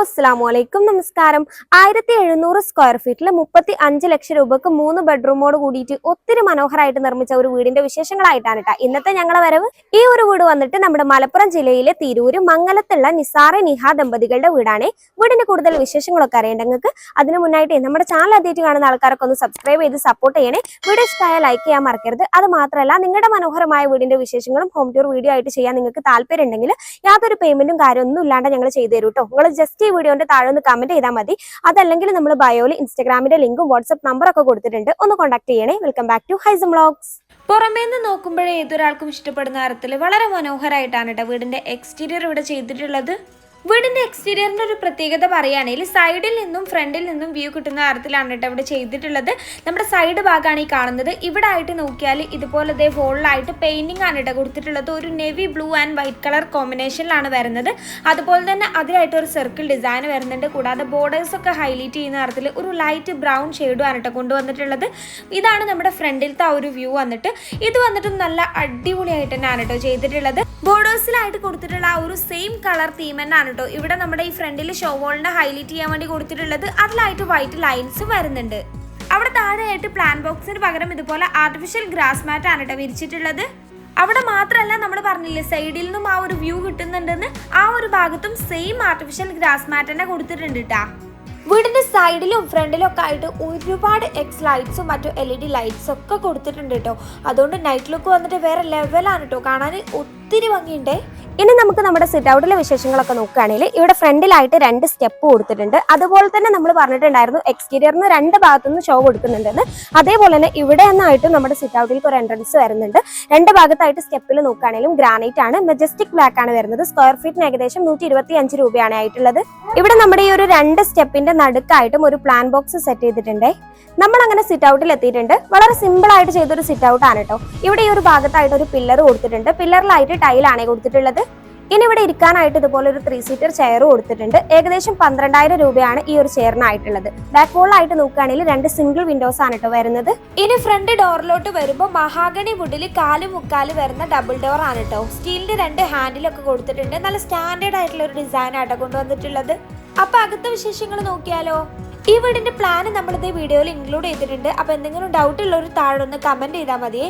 അസ്സാം വലൈക്കും നമസ്കാരം. ആയിരത്തി എഴുന്നൂറ് സ്ക്വയർ ഫീറ്റിൽ മുപ്പത്തി അഞ്ച് ലക്ഷം രൂപക്ക് മൂന്ന് ബെഡ്റൂമോട് കൂടിയിട്ട് ഒത്തിരി മനോഹരമായിട്ട് നിർമ്മിച്ച ഒരു വീടിന്റെ വിശേഷങ്ങളായിട്ടാണ് കേട്ടോ ഇന്നത്തെ ഞങ്ങളെ വരവ് ഈ ഒരു വീട് വന്നിട്ട് നമ്മുടെ മലപ്പുറം ജില്ലയിലെ തിരൂര് മംഗലത്തുള്ള നിസാറെ നിഹ ദമ്പതികളുടെ വീടാണ്. വീടിന്റെ കൂടുതൽ വിശേഷങ്ങളൊക്കെ അറിയേണ്ട നിങ്ങൾക്ക് അതിന് മുന്നായിട്ട് നമ്മുടെ ചാനൽ ആദ്യമായിട്ട് കാണുന്ന ആൾക്കാരൊക്കെ ഒന്ന് സബ്സ്ക്രൈബ് ചെയ്ത് സപ്പോർട്ട് ചെയ്യണേ. വീഡിയോ ഇഷ്ടമായ ലൈക്ക് ചെയ്യാൻ മറക്കരുത്. അത് മാത്രമല്ല നിങ്ങളുടെ മനോഹരമായ വീടിന്റെ വിശേഷങ്ങളും ഹോം ടൂർ വീഡിയോ ആയിട്ട് ചെയ്യാൻ നിങ്ങൾക്ക് താല്പര്യം ഉണ്ടെങ്കിൽ യാതൊരു പേയ്മെന്റും കാര്യമൊന്നും ഇല്ലാണ്ട് ഞങ്ങൾ ചെയ്തു തരും കേട്ടോ നിങ്ങൾ ജസ്റ്റ് ഈ വീഡിയോന്റെ താഴെ ഒന്ന് കമന്റ് ചെയ്താൽ മതി. അതല്ലെങ്കിൽ നമ്മൾ ബയോയിൽ ഇൻസ്റ്റാഗ്രാമിന്റെ ലിങ്കും വാട്സ്ആപ്പ് നമ്പറൊക്കെ കൊടുത്തിട്ടുണ്ട്. ഒന്ന് കോൺടാക്ട് ചെയ്യണേ. Welcome back to Haisam vlogs പുറമേ നിന്ന് നോക്കുമ്പോഴേ ഏതൊരാൾക്കും ഇഷ്ടപ്പെടുന്ന തരത്തിൽ വളരെ മനോഹരമായിട്ടാണ് കേട്ടോ വീടിന്റെ എക്സ്റ്റീരിയർ ഇവിടെ ചെയ്തിട്ടുള്ളത്. വീടിന്റെ എക്സ്റ്റീരിയറിന്റെ ഒരു പ്രത്യേകത പറയുകയാണെങ്കിൽ സൈഡിൽ നിന്നും ഫ്രണ്ടിൽ നിന്നും വ്യൂ കിട്ടുന്ന തരത്തിലാണ് കേട്ടോ ഇവിടെ ചെയ്തിട്ടുള്ളത്. നമ്മുടെ സൈഡ് ഭാഗമാണ് ഈ കാണുന്നത്. ഇവിടെ ആയിട്ട് നോക്കിയാൽ ഇതുപോലെ ഇതേ ഹോളിലായിട്ട് പെയിന്റിംഗ് ആണ് കേട്ടോ കൊടുത്തിട്ടുള്ളത്. ഒരു navy blue and white colour കോമ്പിനേഷനിലാണ് വരുന്നത്. അതുപോലെ തന്നെ അതിലായിട്ട് ഒരു സർക്കിൾ ഡിസൈൻ വരുന്നുണ്ട്. കൂടാതെ ബോർഡേഴ്സ് ഒക്കെ ഹൈലൈറ്റ് ചെയ്യുന്ന തരത്തിൽ ഒരു ലൈറ്റ് ബ്രൗൺ ഷെയ്ഡും ആണ് കേട്ടോ കൊണ്ടുവന്നിട്ടുള്ളത്. ഇതാണ് നമ്മുടെ ഫ്രണ്ടിലത്തെ ആ ഒരു വ്യൂ വന്നിട്ട്. ഇത് വന്നിട്ട് നല്ല അടിപൊളിയായിട്ട് തന്നെയാണ് കേട്ടോ ചെയ്തിട്ടുള്ളത്. ബോർഡേഴ്സിലായിട്ട് കൊടുത്തിട്ടുള്ള ആ ഒരു സെയിം കളർ തീം തന്നെയാണ് കേട്ടോ ഇവിടെ നമ്മുടെ ഈ ഫ്രണ്ടിൽ ഷോ വോളിനെ ഹൈലൈറ്റ് ചെയ്യാൻ വേണ്ടി കൊടുത്തിട്ടുള്ളത് അതിലായിട്ട് വൈറ്റ് ലൈൻസ് വരുന്നുണ്ട്. അവിടെ താഴെയായിട്ട് പ്ലാൻ ബോക്സിന് പകരം ഇതുപോലെ ആർട്ടിഫിഷ്യൽ ഗ്രാസ് മാറ്റ് ആണ് കേട്ടോ വിരിച്ചിട്ടുള്ളത്. അവിടെ മാത്രമല്ല നമ്മൾ പറഞ്ഞില്ലേ സൈഡിൽ നിന്നും ആ ഒരു വ്യൂ കിട്ടുന്നുണ്ടെന്ന് ആ ഒരു ഭാഗത്തും സെയിം ആർട്ടിഫിഷ്യൽ ഗ്രാസ് മാറ്റ് തന്നെ കൊടുത്തിട്ടുണ്ട് കേട്ടാ വീടിന്റെ സൈഡിലും ഫ്രണ്ടിലും ഒക്കെ ആയിട്ട് ഒരുപാട് എക്സ് ലൈറ്റ്സും മറ്റു എൽ ഇ ഡി ലൈറ്റ്സും ഒക്കെ കൊടുത്തിട്ടുണ്ട് കേട്ടോ അതുകൊണ്ട് നൈറ്റ് ലുക്ക് വന്നിട്ട് വേറെ ലെവലാണ് കേട്ടോ കാണാൻ ഒത്തിരി ഭംഗിയുണ്ടേ. ഇനി നമുക്ക് നമ്മുടെ സിറ്റ് ഔട്ടിലെ വിശേഷങ്ങളൊക്കെ നോക്കുകയാണെങ്കിൽ ഇവിടെ ഫ്രണ്ടിലായിട്ട് രണ്ട് സ്റ്റെപ്പ് കൊടുത്തിട്ടുണ്ട്. അതുപോലെ തന്നെ നമ്മൾ പറഞ്ഞിട്ടുണ്ടായിരുന്നു എക്സ്റ്റീരിയറിന് രണ്ട് ഭാഗത്തുനിന്ന് ഷോ കൊടുക്കുന്നുണ്ടെന്ന്. അതേപോലെ തന്നെ ഇവിടെ നിന്നായിട്ടും നമ്മുടെ സിറ്റ് ഔട്ടിലേക്ക് ഒരു എൻട്രൻസ് വരുന്നുണ്ട്. രണ്ട് ഭാഗത്തായിട്ട് സ്റ്റെപ്പിൽ നോക്കുകയാണെങ്കിലും ഗ്രാനൈറ്റ് ആണ്. മെജസ്റ്റിക് ബ്ലാക്ക് ആണ് വരുന്നത്. സ്ക്വയർ ഫീറ്റിന് ഏകദേശം നൂറ്റി ഇരുപത്തി അഞ്ച് രൂപയാണ് ആയിട്ടുള്ളത്. ഇവിടെ നമ്മുടെ ഈ ഒരു രണ്ട് സ്റ്റെപ്പിന്റെ നടുക്കായിട്ടും ഒരു പ്ലാൻ ബോക്സ് സെറ്റ് ചെയ്തിട്ടുണ്ട്. നമ്മൾ അങ്ങനെ സിറ്റ് ഔട്ടിൽ എത്തിയിട്ടുണ്ട്. വളരെ സിമ്പിൾ ആയിട്ട് ചെയ്തൊരു സിറ്റ് ഔട്ട് ആണ് കേട്ടോ ഇവിടെ ഈ ഒരു ഭാഗത്തായിട്ട് ഒരു പില്ലർ കൊടുത്തിട്ടുണ്ട്. പില്ലറിലായിട്ട് ടൈലാണ് കൊടുത്തിട്ടുള്ളത്. ഇനി ഇവിടെ ഇരിക്കാനായിട്ട് ഇതുപോലെ ഒരു ത്രീ സീറ്റർ ചെയർ കൊടുത്തിട്ടുണ്ട്. ഏകദേശം പന്ത്രണ്ടായിരം രൂപയാണ് ഈ ഒരു ചെയറിനായിട്ടുള്ളത് ബാക്ക് വോളായിട്ട് നോക്കുകയാണെങ്കിൽ രണ്ട് സിംഗിൾ വിൻഡോസ് ആണ് കേട്ടോ വരുന്നത്. ഇനി ഫ്രണ്ട് ഡോറിലോട്ട് വരുമ്പോൾ മഹാഗണി വുഡിൽ കാൽ മുക്കാൽ വരുന്ന ഡബിൾ ഡോർ ആണ് കേട്ടോ സ്റ്റീലിന്റെ രണ്ട് ഹാൻഡിലൊക്കെ കൊടുത്തിട്ടുണ്ട്. നല്ല സ്റ്റാൻഡേർഡ് ആയിട്ടുള്ള ഒരു ഡിസൈൻ ആട്ടോ കൊണ്ടുവന്നിട്ടുള്ളത്. അപ്പൊ അകത്തെ വിശേഷങ്ങൾ നോക്കിയാലോ? ഈ വീടിന്റെ പ്ലാൻ നമ്മളിത് വീഡിയോയിൽ ഇൻക്ലൂഡ് ചെയ്തിട്ടുണ്ട്. അപ്പൊ എന്തെങ്കിലും ഡൗട്ട് ഉള്ളവർ താഴെ ഒന്ന് കമന്റ് ചെയ്താൽ മതിയേ.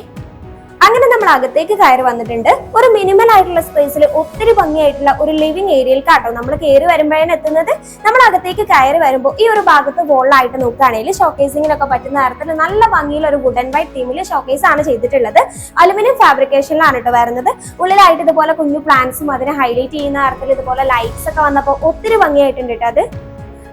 അങ്ങനെ നമ്മൾ അകത്തേക്ക് കയറി വന്നിട്ടുണ്ട്. ഒരു മിനിമൽ ആയിട്ടുള്ള സ്പേസിൽ ഒത്തിരി ഭംഗിയായിട്ടുള്ള ഒരു ലിവിംഗ് ഏരിയയിൽ കാട്ടോ നമ്മൾ കയറി വരുമ്പോഴാണ് എത്തുന്നത്. നമ്മൾ അകത്തേക്ക് കയറി വരുമ്പോൾ ഈ ഒരു ഭാഗത്ത് വോളായിട്ട് നോക്കുകയാണെങ്കിൽ ഷോക്കേസിങ്ങിനൊക്കെ പറ്റുന്ന തരത്തിൽ നല്ല ഭംഗിയിൽ ഒരു വുഡൻ വൈറ്റ് തീമിൽ ഷോക്കേസ് ആണ് ചെയ്തിട്ടുള്ളത്. അലുമിനിയം ഫാബ്രിക്കേഷനിലാണ് കേട്ടോ വരുന്നത്. ഉള്ളിലായിട്ട് ഇതുപോലെ കുഞ്ഞു പ്ലാന്റ്സും അതിനെ ഹൈലൈറ്റ് ചെയ്യുന്ന തരത്തിൽ ഇതുപോലെ ലൈറ്റ്സ് ഒക്കെ വന്നപ്പോൾ ഒത്തിരി ഭംഗിയായിട്ടുണ്ട് കേട്ടോ അത്.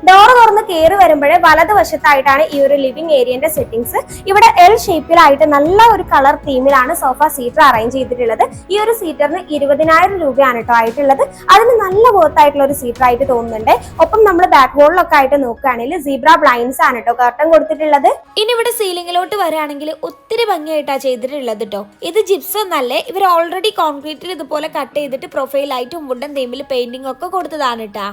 ഡോർ തുറന്ന് കയറി വരുമ്പോഴേ വലതുവശത്തായിട്ടാണ് ഈ ഒരു ലിവിംഗ് ഏരിയന്റെ സെറ്റിംഗ്സ് ഇവിടെ എൽ ഷേപ്പിലായിട്ട് നല്ല ഒരു കളർ തീമിലാണ് സോഫ സീറ്റർ അറേഞ്ച് ചെയ്തിട്ടുള്ളത്. ഈ ഒരു സീറ്ററിന് ഇരുപതിനായിരം രൂപയാണ് കേട്ടോ ആയിട്ടുള്ളത്. അതിന് നല്ല വർത്ത് ആയിട്ടുള്ള ഒരു സീറ്റർ ആയിട്ട് തോന്നുന്നുണ്ട്. ഒപ്പം നമ്മൾ ബാക്ക് വോളിലൊക്കെ ആയിട്ട് നോക്കുകയാണെങ്കിൽ സീബ്ര ബ്ലൈൻസ് ആണ് കേട്ടോ കർട്ടൻ കൊടുത്തിട്ടുള്ളത്. ഇനി ഇവിടെ സീലിംഗിലോട്ട് വരാണെങ്കിൽ ഒത്തിരി ഭംഗിയായിട്ടാ ചെയ്തിട്ടുള്ളത് കേട്ടോ ഇത് ജിപ്സ് ഒന്നല്ലേ ഇവർ ഓൾറെഡി കോൺക്രീറ്റിൽ ഇതുപോലെ കട്ട് ചെയ്തിട്ട് പ്രൊഫൈലായിട്ടും വുഡൻ തീമിൽ പെയിന്റിംഗ് ഒക്കെ കൊടുത്തതാണ് കേട്ടാ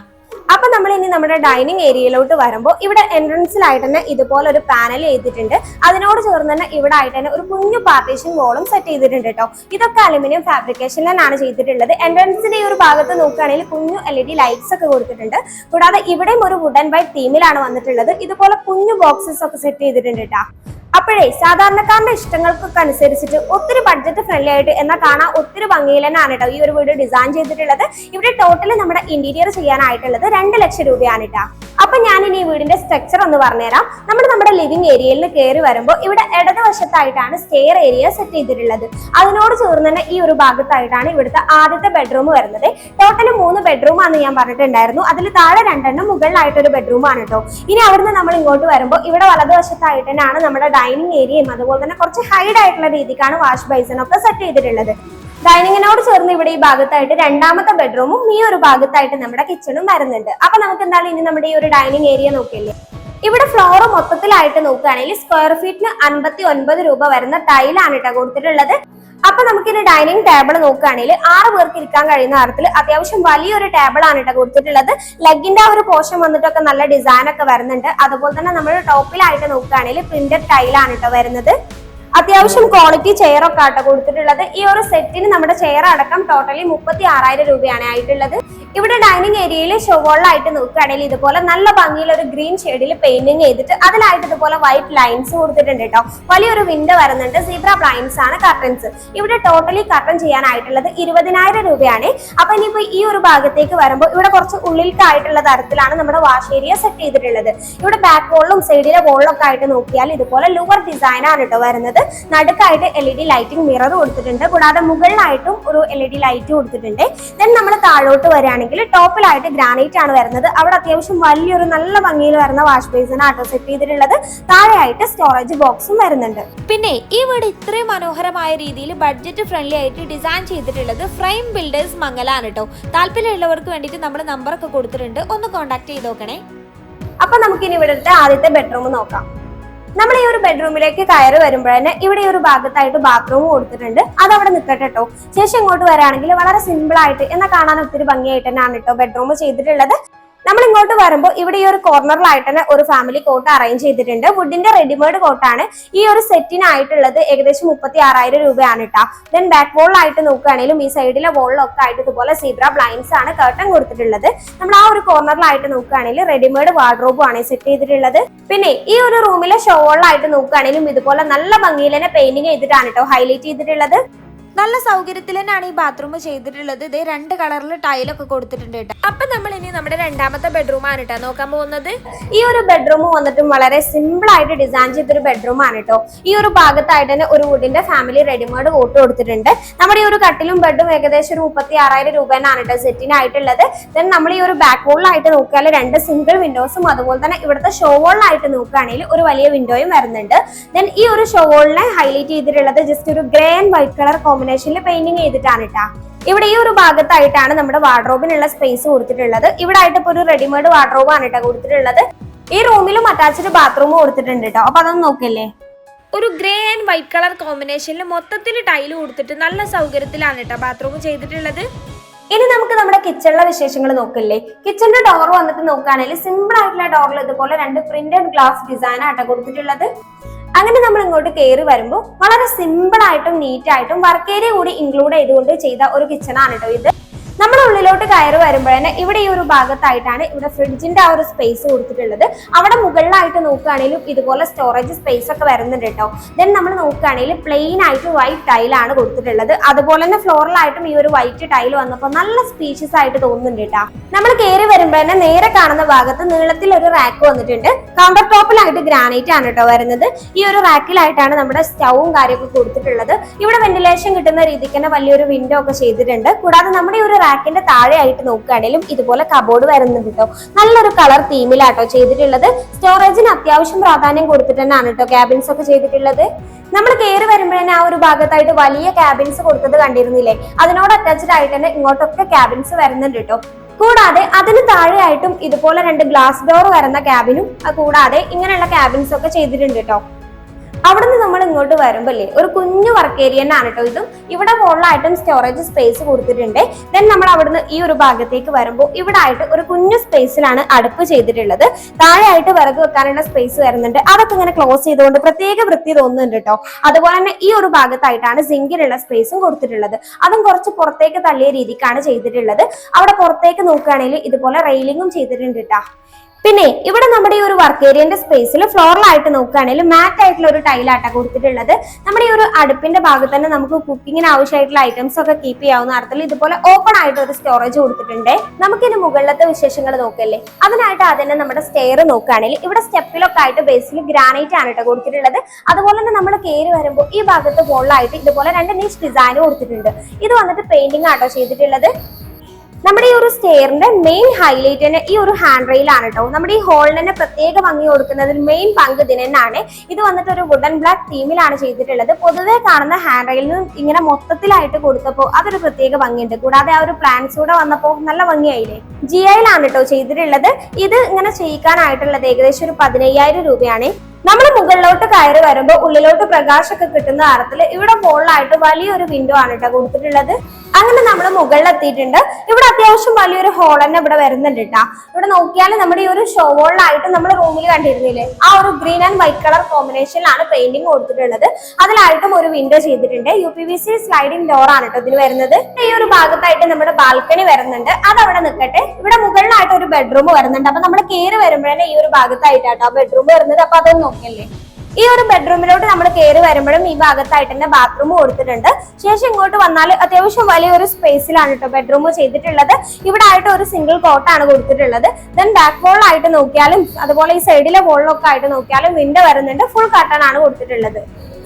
അപ്പൊ നമ്മൾ ഇനി നമ്മുടെ ഡൈനിങ് ഏരിയയിലോട്ട് വരുമ്പോൾ ഇവിടെ എൻട്രൻസിലായിട്ട് തന്നെ ഇതുപോലെ ഒരു പാനൽ ചെയ്തിട്ടുണ്ട് അതിനോട് ചേർന്ന് തന്നെ ഇവിടെ ആയിട്ട് തന്നെ ഒരു കുഞ്ഞു പാർട്ടീഷൻ വോളും സെറ്റ് ചെയ്തിട്ടുണ്ട് കേട്ടോ ഇതൊക്കെ അലുമിനിയം ഫാബ്രിക്കേഷനിലാണ് ചെയ്തിട്ടുള്ളത്. എൻട്രൻസിന്റെ ഈ ഒരു ഭാഗത്ത് നോക്കുകയാണെങ്കിൽ കുഞ്ഞു എൽ ഇ ഡി ലൈറ്റ്സ് ഒക്കെ കൊടുത്തിട്ടുണ്ട്. കൂടാതെ ഇവിടെയും ഒരു വുഡൻ വൈറ്റ് തീമിലാണ് വന്നിട്ടുള്ളത്. ഇതുപോലെ കുഞ്ഞു ബോക്സസ് ഒക്കെ സെറ്റ് ചെയ്തിട്ടുണ്ട് കേട്ടോ അപ്പോഴേ സാധാരണക്കാരന്റെ ഇഷ്ടങ്ങൾക്കൊക്കെ അനുസരിച്ചിട്ട് ഒത്തിരി ബഡ്ജറ്റ് ഫ്രണ്ട്ലി ആയിട്ട് എന്നാൽ കാണാൻ ഒത്തിരി ഭംഗിയിൽ തന്നെയാണ് കേട്ടോ ഈ ഒരു വീട് ഡിസൈൻ ചെയ്തിട്ടുള്ളത്. ഇവിടെ ടോട്ടൽ നമ്മുടെ ഇന്റീരിയർ ചെയ്യാനായിട്ടുള്ളത് രണ്ട് ലക്ഷം രൂപയാണ് കേട്ടോ. അപ്പൊ ഞാൻ ഇനി വീടിന്റെ സ്ട്രക്ചർ ഒന്ന് പറഞ്ഞുതരാം. നമ്മൾ നമ്മുടെ ലിവിംഗ് ഏരിയയിൽ കയറി വരുമ്പോൾ ഇവിടെ ഇടതുവശത്തായിട്ടാണ് സ്റ്റെയർ ഏരിയ സെറ്റ് ചെയ്തിട്ടുള്ളത്. അതിനോട് ചേർന്ന് തന്നെ ഈ ഒരു ഭാഗത്തായിട്ടാണ് ഇവിടുത്തെ ആദ്യത്തെ ബെഡ്റൂം വരുന്നത്. ടോട്ടൽ മൂന്ന് ബെഡ്റൂം ആണെന്ന് ഞാൻ പറഞ്ഞിട്ടുണ്ടായിരുന്നു. അതിൽ താഴെ രണ്ടെണ്ണം മുകളിലായിട്ടൊരു ബെഡ്റൂം ആണ് കേട്ടോ ഇനി അവിടുന്ന് നമ്മൾ ഇങ്ങോട്ട് വരുമ്പോൾ ഇവിടെ വലതുവശത്തായിട്ട് തന്നെയാണ് നമ്മുടെ ഡൈനിങ് ഏരിയയും അതുപോലെ തന്നെ കുറച്ച് ഹൈഡ് ആയിട്ടുള്ള രീതിക്കാണ് വാഷ് ബൈസൺ ഒക്കെ സെറ്റ് ചെയ്തിട്ടുള്ളത്. ഡൈനിങ്ങിനോട് ചേർന്ന് ഇവിടെ ഈ ഭാഗത്തായിട്ട് രണ്ടാമത്തെ ബെഡ്റൂമും ഈ ഒരു ഭാഗത്തായിട്ട് നമ്മുടെ കിച്ചണും വരുന്നുണ്ട്. അപ്പൊ നമുക്ക് എന്തായാലും ഇനി നമ്മുടെ ഈ ഒരു ഡൈനിങ് ഏരിയ നോക്കില്ലേ ഇവിടെ ഫ്ലോർ മൊത്തത്തിലായിട്ട് നോക്കുകയാണെങ്കിൽ സ്ക്വയർ ഫീറ്റിന് അൻപത്തി ഒൻപത് രൂപ വരുന്ന ടൈലാണ് കേട്ടോ കൊടുത്തിട്ടുള്ളത്. അപ്പൊ നമുക്കിനി ഡൈനിങ് ടേബിൾ നോക്കുകയാണെങ്കിൽ ആറ് പേർക്ക് ഇരിക്കാൻ കഴിയുന്ന തരത്തിൽ അത്യാവശ്യം വലിയൊരു ടേബിൾ ആണ് കേട്ടോ കൊടുത്തിട്ടുള്ളത്. ലെഗിന്റെ ആ ഒരു പോർഷൻ വന്നിട്ടൊക്കെ നല്ല ഡിസൈൻ ഒക്കെ വരുന്നുണ്ട്. അതുപോലെ തന്നെ നമ്മൾ ടോപ്പിലായിട്ട് നോക്കുകയാണെങ്കിൽ പ്രിന്റഡ് ടൈലാണ് കേട്ടോ വരുന്നത്. അത്യാവശ്യം ക്വാളിറ്റി ചെയർ ഒക്കെ ആട്ടോ കൊടുത്തിട്ടുള്ളത്. ഈ ഒരു സെറ്റിന് നമ്മുടെ ചെയർ അടക്കം ടോട്ടലി മുപ്പത്തി ആറായിരം രൂപയാണ് ആയിട്ടുള്ളത്. ഇവിടെ ഡൈനിങ് ഏരിയയിൽ ഷോവോളായിട്ട് നോക്കുകയാണെങ്കിൽ ഇതുപോലെ നല്ല ഭംഗിയിൽ ഒരു ഗ്രീൻ ഷെയ്ഡിൽ പെയിന്റിങ് ചെയ്തിട്ട് അതിലായിട്ട് ഇതുപോലെ വൈറ്റ് ലൈൻസ് കൊടുത്തിട്ടുണ്ട് കേട്ടോ. വലിയൊരു വിൻഡോ വരുന്നുണ്ട്. സീബ്ര ബ്ലൈൻസ് ആണ് കർട്ടൻസ് ഇവിടെ ടോട്ടലി കർട്ടൻ ചെയ്യാനായിട്ടുള്ളത് ഇരുപതിനായിരം രൂപയാണ്. അപ്പൊ ഇനിയിപ്പോ ഈ ഒരു ഭാഗത്തേക്ക് വരുമ്പോൾ ഇവിടെ കുറച്ച് ഉള്ളിലേക്കായിട്ടുള്ള തരത്തിലാണ് നമ്മുടെ വാഷ് ഏരിയ സെറ്റ് ചെയ്തിട്ടുള്ളത്. ഇവിടെ ബാക്ക് വോളിലും സൈഡിലെ വോളിലും ഒക്കെ ആയിട്ട് നോക്കിയാൽ ഇതുപോലെ ലുവർ ഡിസൈൻ ആണ് കേട്ടോ വരുന്നത്. നടുക്കായിട്ട് L E D lighting mirror കൊടുത്തിട്ടുണ്ട്. കൂടാതെ മുകളിലായിട്ടും ഒരു എൽ ഇ ഡി ലൈറ്റ് കൊടുത്തിട്ടുണ്ട്. ദെൻ നമ്മൾ താഴോട്ട് വരികയാണെങ്കിൽ ടോപ്പിലായിട്ട് ഗ്രാനൈറ്റ് ആണ് വരുന്നത്. അവിടെ അത്യാവശ്യം വലിയൊരു നല്ല ഭംഗിയിൽ വരുന്ന വാഷ് ബേസിൻ ആട്ടോ സെറ്റ് ചെയ്തിട്ടുള്ളത്. താഴെയായിട്ട് സ്റ്റോറേജ് ബോക്സും വരുന്നുണ്ട്. പിന്നെ ഈ വീട് ഇത്രയും മനോഹരമായ രീതിയിൽ ബഡ്ജറ്റ് ഫ്രണ്ട്ലി ആയിട്ട് ഡിസൈൻ ചെയ്തിട്ടുള്ളത് ഫ്രെയിം ബിൽഡേഴ്സ് മംഗലാണ് കേട്ടോ. താല്പര്യമുള്ളവർക്ക് വേണ്ടിയിട്ട് നമ്മുടെ നമ്പറൊക്കെ കൊടുത്തിട്ടുണ്ട്. ഒന്ന് കോൺടാക്ട് ചെയ്ത് നോക്കണേ. അപ്പൊ നമുക്ക് ഇനി ഇവിടുത്തെ ആദ്യത്തെ ബെഡ്റൂം നോക്കാം. നമ്മൾ ഈ ഒരു ബെഡ്റൂമിലേക്ക് കയറി വരുമ്പോഴന്നെ ഇവിടെ ഈ ഒരു ഭാഗത്തായിട്ട് ബാത്റൂം കൊടുത്തിട്ടുണ്ട്. അത് അവിടെ നിൽക്കട്ടെ കേട്ടോ ശേഷം ഇങ്ങോട്ട് വരാണെങ്കിൽ വളരെ സിമ്പിൾ ആയിട്ട് എന്നാൽ കാണാൻ ഒത്തിരി ഭംഗിയായിട്ട് തന്നെയാണ് കേട്ടോ ബെഡ്റൂം ചെയ്തിട്ടുള്ളത്. നമ്മൾ ഇങ്ങോട്ട് വരുമ്പോൾ ഇവിടെ ഈ ഒരു കോർണറിലായിട്ട് തന്നെ ഒരു ഫാമിലി കോട്ട് അറേഞ്ച് ചെയ്തിട്ടുണ്ട്. വുഡിന്റെ റെഡിമെയ്ഡ് കോട്ടാണ് ഈ ഒരു സെറ്റിനായിട്ടുള്ളത് ഏകദേശം മുപ്പത്തി ആറായിരം രൂപയാണ് കേട്ടോ ദെൻ ബാക്ക് വോളിലായിട്ട് നോക്കുകയാണെങ്കിലും ഈ സൈഡിലെ വോളിലൊക്കെ ആയിട്ട് ഇതുപോലെ സീബ്ര ബ്ലൈൻസ് ആണ് കർട്ടൻ കൊടുത്തിട്ടുള്ളത്. നമ്മൾ ആ ഒരു കോർണറിലായിട്ട് നോക്കുകയാണെങ്കിൽ റെഡിമെയ്ഡ് വാർഡ്രോബും ആണ് സെറ്റ് ചെയ്തിട്ടുള്ളത്. പിന്നെ ഈ ഒരു റൂമിലെ ഷോളിലായിട്ട് നോക്കുകയാണെങ്കിലും ഇതുപോലെ നല്ല ഭംഗിയിൽ തന്നെ പെയിന്റിങ് ചെയ്തിട്ടാണ് കേട്ടോ ഹൈലൈറ്റ് ചെയ്തിട്ടുള്ളത്. നല്ല സൗകര്യത്തിൽ തന്നെയാണ് ഈ ബാത്റൂം ചെയ്തിട്ടുള്ളത്. ഇതേ രണ്ട് കളറിൽ ടൈലൊക്കെ കൊടുത്തിട്ടുണ്ട് കേട്ടോ. അപ്പൊ നമ്മൾ ഇനി നമ്മുടെ രണ്ടാമത്തെ ബെഡ്റൂം ആണ് കേട്ടോ നോക്കാൻ പോകുന്നത്. ഈ ഒരു ബെഡ്റൂം വന്നിട്ടും വളരെ സിമ്പിൾ ആയിട്ട് ഡിസൈൻ ചെയ്തൊരു ബെഡ്റൂം ആണ് കേട്ടോ. ഈ ഒരു ഭാഗത്തായിട്ട് തന്നെ ഒരു വുഡിന്റെ ഫാമിലി റെഡിമേഡ് കോട്ട് കൊടുത്തിട്ടുണ്ട്. നമ്മുടെ ഈ ഒരു കട്ടിലും ബെഡും ഏകദേശം ഒരു മുപ്പത്തി ആറായിരം രൂപ തന്നെയാണ് കേട്ടോ സെറ്റിനായിട്ടുള്ളത് ദെൻ നമ്മൾ ഈ ഒരു ബാക്ക് വോളിലായിട്ട് നോക്കിയാൽ രണ്ട് സിംഗിൾ വിൻഡോസും അതുപോലെ തന്നെ ഇവിടുത്തെ ഷോ വോളിലായിട്ട് നോക്കുകയാണെങ്കിൽ ഒരു വലിയ വിൻഡോയും വരുന്നുണ്ട്. ദെൻ ഈ ഒരു ഷോ വോളിനെ ഹൈലൈറ്റ് ചെയ്തിട്ടുള്ളത് ജസ്റ്റ് ഒരു ഗ്രേ ആൻഡ് വൈറ്റ് കളർ കോമ്പിനേഷനിൽ പെയിന്റിങ് ചെയ്തിട്ടാണ് കേട്ടോ ഇവിടെ ഈ ഒരു ഭാഗത്തായിട്ടാണ് നമ്മുടെ വാർഡ്രോബിനുള്ള സ്പേസ് കൊടുത്തിട്ടുള്ളത്. ഇവിടെ ആയിട്ട് ഇപ്പൊ ഒരു റെഡിമെയ്ഡ് വാർഡ്രോബ് ആണ് കേട്ടോ കൊടുത്തിട്ടുള്ളത്. ഈ റൂമിലും അറ്റാച്ച്ഡ് ബാത്റൂം കൊടുത്തിട്ടുണ്ട് കേട്ടോ അപ്പൊ അതൊന്നും നോക്കല്ലേ ഒരു ഗ്രേ ആൻഡ് വൈറ്റ് കളർ കോമ്പിനേഷനിൽ മൊത്തത്തിൽ ടൈൽ കൊടുത്തിട്ട് നല്ല സൗകര്യത്തിലാണ് കേട്ടോ ബാത്റൂം ചെയ്തിട്ടുള്ളത്. ഇനി നമുക്ക് നമ്മുടെ കിച്ചണിലെ വിശേഷങ്ങൾ നോക്കില്ലേ? കിച്ചണിന്റെ ഡോർ വന്നിട്ട് നോക്കുകയാണെങ്കിൽ സിമ്പിൾ ആയിട്ടുള്ള ഡോറിൽ ഇതുപോലെ രണ്ട് പ്രിന്റഡ് ഗ്ലാസ് ഡിസൈൻ ആട്ടോ കൊടുത്തിട്ടുള്ളത്. അങ്ങനെ നമ്മൾ ഇങ്ങോട്ട് കയറി വരുമ്പോൾ വളരെ സിമ്പിൾ ആയിട്ടും നീറ്റായിട്ടും വർക്ക് ഏരിയ കൂടി ഇൻക്ലൂഡ് ചെയ്തുകൊണ്ട് ചെയ്ത ഒരു കിച്ചൺ ആണ് കേട്ടോ ഇത്. നമ്മുടെ ഉള്ളിലോട്ട് കയറി വരുമ്പോഴേ ഇവിടെ ഈ ഒരു ഭാഗത്തായിട്ടാണ് ഇവിടെ ഫ്രിഡ്ജിന്റെ ആ ഒരു സ്പേസ് കൊടുത്തിട്ടുള്ളത്. അവിടെ മുകളിലായിട്ട് നോക്കുകയാണെങ്കിലും ഇതുപോലെ സ്റ്റോറേജ് സ്പേസ് ഒക്കെ വരുന്നുണ്ട് കേട്ടോ. ദെൻ നമ്മൾ നോക്കുകയാണെങ്കിൽ പ്ലെയിൻ ആയിട്ട് വൈറ്റ് ടൈലാണ് കൊടുത്തിട്ടുള്ളത്. അതുപോലെ തന്നെ ഫ്ലോറിലായിട്ടും ഈ ഒരു വൈറ്റ് ടൈൽ വന്നപ്പോൾ നല്ല സ്പീഷ്യസ് ആയിട്ട് തോന്നുന്നുണ്ട് കേട്ടോ. നമ്മൾ കയറി വരുമ്പോൾ നേരെ കാണുന്ന ഭാഗത്ത് നീളത്തിൽ ഒരു റാക്ക് വന്നിട്ടുണ്ട്. കൗണ്ടർ ടോപ്പിലായിട്ട് ഗ്രാനൈറ്റ് ആണ് കേട്ടോ വരുന്നത്. ഈ ഒരു റാക്കിലായിട്ടാണ് നമ്മുടെ സ്റ്റൗവും കാര്യമൊക്കെ കൊടുത്തിട്ടുള്ളത്. ഇവിടെ വെന്റിലേഷൻ കിട്ടുന്ന രീതിക്ക് തന്നെ വലിയൊരു വിൻഡോ ഒക്കെ ചെയ്തിട്ടുണ്ട്. കൂടാതെ നമ്മുടെ ഒരു റാക്കിന്റെ താഴെയായിട്ട് നോക്കുകയാണെങ്കിലും ഇതുപോലെ കബോർഡ് വരുന്നുണ്ട് കേട്ടോ നല്ലൊരു കളർ തീമിലാട്ടോ ചെയ്തിട്ടുള്ളത്. സ്റ്റോറേജിന് അത്യാവശ്യം പ്രാധാന്യം കൊടുത്തിട്ട് തന്നെയാണ് കേട്ടോ ക്യാബിൻസ് ഒക്കെ ചെയ്തിട്ടുള്ളത്. നമ്മൾ കയറി വരുമ്പോഴേ ആ ഒരു ഭാഗത്തായിട്ട് വലിയ ക്യാബിൻസ് കൊടുത്തത് കണ്ടിരുന്നില്ലേ? അതിനോട് അറ്റാച്ച്ഡ് ആയിട്ട് തന്നെ ഇങ്ങോട്ടൊക്കെ ക്യാബിൻസ് വരുന്നുണ്ട് കേട്ടോ കൂടാതെ അതിന് താഴെയായിട്ടും ഇതുപോലെ രണ്ട് ഗ്ലാസ് ഡോർ വരുന്ന ക്യാബിനും കൂടാതെ ഇങ്ങനെയുള്ള ക്യാബിൻസ് ഒക്കെ ചെയ്തിട്ടുണ്ട് കേട്ടോ അവിടുന്ന് നമ്മൾ ഇങ്ങോട്ട് വരുമ്പോഴേ ഒരു കുഞ്ഞു വർക്ക് ഏരിയ തന്നെയാണ് കേട്ടോ ഇതും. ഇവിടെ മുകളിലായിട്ടും സ്റ്റോറേജ് സ്പേസ് കൊടുത്തിട്ടുണ്ട്. ദെൻ നമ്മൾ അവിടുന്ന് ഈ ഒരു ഭാഗത്തേക്ക് വരുമ്പോൾ ഇവിടെ ആയിട്ട് ഒരു കുഞ്ഞു സ്പേസിലാണ് അടുപ്പ് ചെയ്തിട്ടുള്ളത്. താഴെയായിട്ട് വിറക് വെക്കാനുള്ള സ്പേസ് വരുന്നുണ്ട്. അതൊക്കെ ഇങ്ങനെ ക്ലോസ് ചെയ്തുകൊണ്ട് പ്രത്യേക വൃത്തി തോന്നുന്നുണ്ട് കേട്ടോ അതുപോലെ തന്നെ ഈ ഒരു ഭാഗത്തായിട്ടാണ് സിങ്കിനുള്ള സ്പേസും കൊടുത്തിട്ടുള്ളത്. അതും കുറച്ച് പുറത്തേക്ക് തള്ളിയ രീതിക്കാണ് ചെയ്തിട്ടുള്ളത്. അവിടെ പുറത്തേക്ക് നോക്കുകയാണെങ്കിൽ ഇതുപോലെ റെയിലിങ്ങും ചെയ്തിട്ടുണ്ട് കേട്ടോ പിന്നെ ഇവിടെ നമ്മുടെ ഈ ഒരു വർക്ക് ഏരിയന്റെ സ്പേസിൽ ഫ്ലോറിലായിട്ട് നോക്കുകയാണെങ്കിൽ മാറ്റ് ആയിട്ടുള്ള ഒരു ടൈലാട്ട കൊടുത്തിട്ടുള്ളത്. നമ്മുടെ ഈ ഒരു അടുപ്പിന്റെ ഭാഗത്ത് തന്നെ നമുക്ക് കുക്കിങ്ങിന് ആവശ്യമായിട്ടുള്ള ഐറ്റംസ് ഒക്കെ കീപ്പ് ചെയ്യാവുന്ന അർത്ഥത്തിൽ ഇതുപോലെ ഓപ്പൺ ആയിട്ട് ഒരു സ്റ്റോറേജ് കൊടുത്തിട്ടുണ്ട്. നമുക്കിനി മുകളിലത്തെ വിശേഷങ്ങൾ നോക്കല്ലേ? അതിനായിട്ട് ആദ്യം നമ്മുടെ സ്റ്റെയർ നോക്കുകയാണെങ്കിൽ ഇവിടെ സ്റ്റെപ്പിലൊക്കെ ആയിട്ട് ബേസിൽ ഗ്രാനൈറ്റ് ആണ് കേട്ടോ കൊടുത്തിട്ടുള്ളത്. അതുപോലെ തന്നെ നമ്മൾ കയറി വരുമ്പോൾ ഈ ഭാഗത്ത് മുകളിലായിട്ട് ഇതുപോലെ രണ്ട് നീച്ച് ഡിസൈൻ കൊടുത്തിട്ടുണ്ട്. ഇത് വന്നിട്ട് പെയിന്റിംഗ് ആട്ടോ ചെയ്തിട്ടുള്ളത്. നമ്മുടെ ഈ ഒരു സ്റ്റെയറിന്റെ മെയിൻ ഹൈലൈറ്റ് തന്നെ ഈ ഒരു ഹാൻഡ് റെയിൽ ആണ് കേട്ടോ നമ്മുടെ ഈ ഹോളിന് തന്നെ പ്രത്യേക ഭംഗി കൊടുക്കുന്നതിൽ മെയിൻ പങ്ക് ഇതിന് തന്നെയാണ്. ഇത് വന്നിട്ട് ഒരു വുഡൻ ബ്ലാക്ക് തീമിലാണ് ചെയ്തിട്ടുള്ളത്. പൊതുവേ കാണുന്ന ഹാൻഡ് റെയിലിന് ഇങ്ങനെ മൊത്തത്തിലായിട്ട് കൊടുത്തപ്പോൾ അതൊരു പ്രത്യേക ഭംഗിയുണ്ട്. കൂടാതെ ആ ഒരു പ്ലാന്റ്സ് കൂടെ വന്നപ്പോൾ നല്ല ഭംഗിയായില്ലേ? ജി ഐയിലാണ് കേട്ടോ ചെയ്തിട്ടുള്ളത്. ഇത് ഇങ്ങനെ ചെയ്യിക്കാനായിട്ടുള്ളത് ഏകദേശം ഒരു പതിനയ്യായിരം രൂപയാണ്. നമ്മൾ മുകളിലോട്ട് കയറി വരുമ്പോൾ ഉള്ളിലോട്ട് പ്രകാശമൊക്കെ കിട്ടുന്ന തരത്തിൽ ഇവിടെ മുകളിലായിട്ട് വലിയൊരു വിൻഡോ ആണ് കേട്ടോ കൊടുത്തിട്ടുള്ളത്. അങ്ങനെ നമ്മൾ മുകളിൽ എത്തിയിട്ടുണ്ട് ഇവിടെ അത്യാവശ്യം വലിയൊരു ഹോൾ തന്നെ ഇവിടെ വരുന്നുണ്ട് കേട്ടാ ഇവിടെ നോക്കിയാൽ നമ്മുടെ ഈ ഒരു ഷോ ഹോളിലായിട്ട് നമ്മൾ റൂമിൽ കണ്ടിരുന്നില്ലേ? ആ ഒരു ഗ്രീൻ ആൻഡ് വൈറ്റ് കളർ കോമ്പിനേഷനിലാണ് പെയിന്റിംഗ് കൊടുത്തിട്ടുള്ളത്. അതിലായിട്ടും ഒരു വിൻഡോ ചെയ്തിട്ടുണ്ട്. U P V C sliding door ആണ് കേട്ടോ ഇതിന് വരുന്നത്. ഈ ഒരു ഭാഗത്തായിട്ട് നമ്മുടെ ബാൽക്കണി വരുന്നുണ്ട്. അത് അവിടെ നിൽക്കട്ടെ ഇവിടെ മുകളിലായിട്ട് ഒരു ബെഡ്റൂം വരുന്നുണ്ട്. അപ്പൊ നമ്മൾ കയറി വരുമ്പോഴേ ഈ ഒരു ഭാഗത്തായിട്ടാട്ടോ ബെഡ്റൂം വരുന്നത്. അപ്പൊ അതൊന്നും നോക്കിയല്ലേ? ഈ ഒരു ബെഡ്റൂമിലോട്ട് നമ്മൾ കയറി വരുമ്പോഴും ഈ ഭാഗത്തായിട്ട് തന്നെ ബാത്റൂം കൊടുത്തിട്ടുണ്ട്. ശേഷം ഇങ്ങോട്ട് വന്നാൽ അത്യാവശ്യം വലിയൊരു സ്പേസിലാണ് കേട്ടോ ബെഡ്റൂം ചെയ്തിട്ടുള്ളത്. ഇവിടെ ആയിട്ട് ഒരു സിംഗിൾ കോട്ടാണ് കൊടുത്തിട്ടുള്ളത്. ദെൻ ബാക്ക് വോളായിട്ട് നോക്കിയാലും അതുപോലെ ഈ സൈഡിലെ വോളിലൊക്കെ ആയിട്ട് നോക്കിയാലും വിൻഡോ വരുന്നുണ്ട്. ഫുൾ കട്ടൺ ആണ് കൊടുത്തിട്ടുള്ളത്.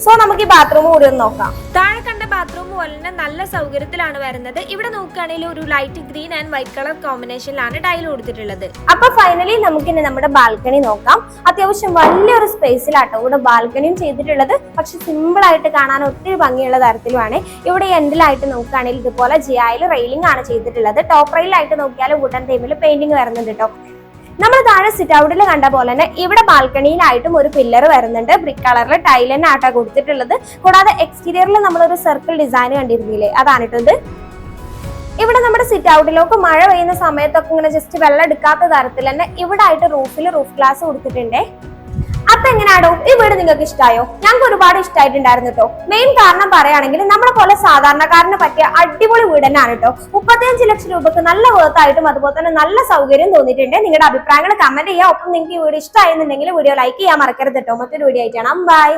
സോ നമുക്ക് ഈ ബാത്റൂം കൂടി ഒന്ന് നോക്കാം. താഴെ കണ്ട ബാത്റൂം പോലെ തന്നെ നല്ല സൗകര്യത്തിലാണ് വരുന്നത്. ഇവിടെ നോക്കുകയാണെങ്കിൽ ഒരു light green and white colour കോമ്പിനേഷനിലാണ് tile കൊടുത്തിട്ടുള്ളത്. അപ്പൊ ഫൈനലി നമുക്ക് ഇനി നമ്മുടെ ബാൽക്കണി നോക്കാം. അത്യാവശ്യം വലിയൊരു സ്പേസിലാട്ടോ ഇവിടെ ബാൽക്കണിയും ചെയ്തിട്ടുള്ളത്. പക്ഷെ സിമ്പിൾ ആയിട്ട് കാണാൻ ഒത്തിരി ഭംഗിയുള്ള തരത്തിലുമാണ്. ഇവിടെ എൻഡിലായിട്ട് നോക്കുകയാണെങ്കിൽ ഇതുപോലെ ജിയായിൽ റെയിലിംഗ് ആണ് ചെയ്തിട്ടുള്ളത്. ടോപ്പ് റെയിലായിട്ട് നോക്കിയാൽ വുഡൻ തേമിൽ പെയിന്റിംഗ് വരുന്നുണ്ട് കേട്ടോ നമ്മൾ താഴെ സിറ്റ് ഔട്ടിൽ കണ്ട പോലെ തന്നെ ഇവിടെ ബാൽക്കണിയിലായിട്ടും ഒരു പില്ലർ വരുന്നുണ്ട്. ബ്രിക്ക് കളറിൽ ടൈൽ തന്നെ ആട്ടാ കൊടുത്തിട്ടുള്ളത്. കൂടാതെ എക്സ്റ്റീരിയറിൽ നമ്മളൊരു സർക്കിൾ ഡിസൈൻ കണ്ടിരുന്നില്ലേ? അതാണ് കേട്ടോ ഇവിടെ നമ്മുടെ സിറ്റ് ഔട്ടിലേക്ക് മഴ പെയ്യുന്ന സമയത്തൊക്കെ ഇങ്ങനെ ജസ്റ്റ് വെള്ളം എടുക്കാത്ത തരത്തിൽ തന്നെ ഇവിടെ ആയിട്ട് റൂഫിൽ റൂഫ് ഗ്ലാസ് കൊടുത്തിട്ടുണ്ടേ. അപ്പൊ എങ്ങനെയാണോ ഈ വീട് നിങ്ങൾക്ക് ഇഷ്ടമായോ ഞങ്ങൾക്ക് ഒരുപാട് ഇഷ്ടമായിട്ടുണ്ടായിരുന്നു കേട്ടോ മെയിൻ കാരണം പറയുകയാണെങ്കിൽ നമ്മളെ പോലെ സാധാരണക്കാരന് പറ്റിയ അടിപൊളി വീട് തന്നെയാണ് കേട്ടോ മുപ്പത്തിയഞ്ച് ലക്ഷം രൂപക്ക് നല്ല വേർത്തായിട്ടും അതുപോലെ തന്നെ നല്ല സൗകര്യം തോന്നിയിട്ടുണ്ട്. നിങ്ങളുടെ അഭിപ്രായങ്ങൾ കമന്റ് ചെയ്യുക ഒപ്പം നിങ്ങൾക്ക് ഈ വീഡിയോ ഇഷ്ടമായിരുന്നുണ്ടെങ്കിൽ വീഡിയോ ലൈക്ക് ചെയ്യാൻ മറക്കരുത് കേട്ടോ മറ്റൊരു വീഡിയോ ആയിട്ടാണ് ബൈ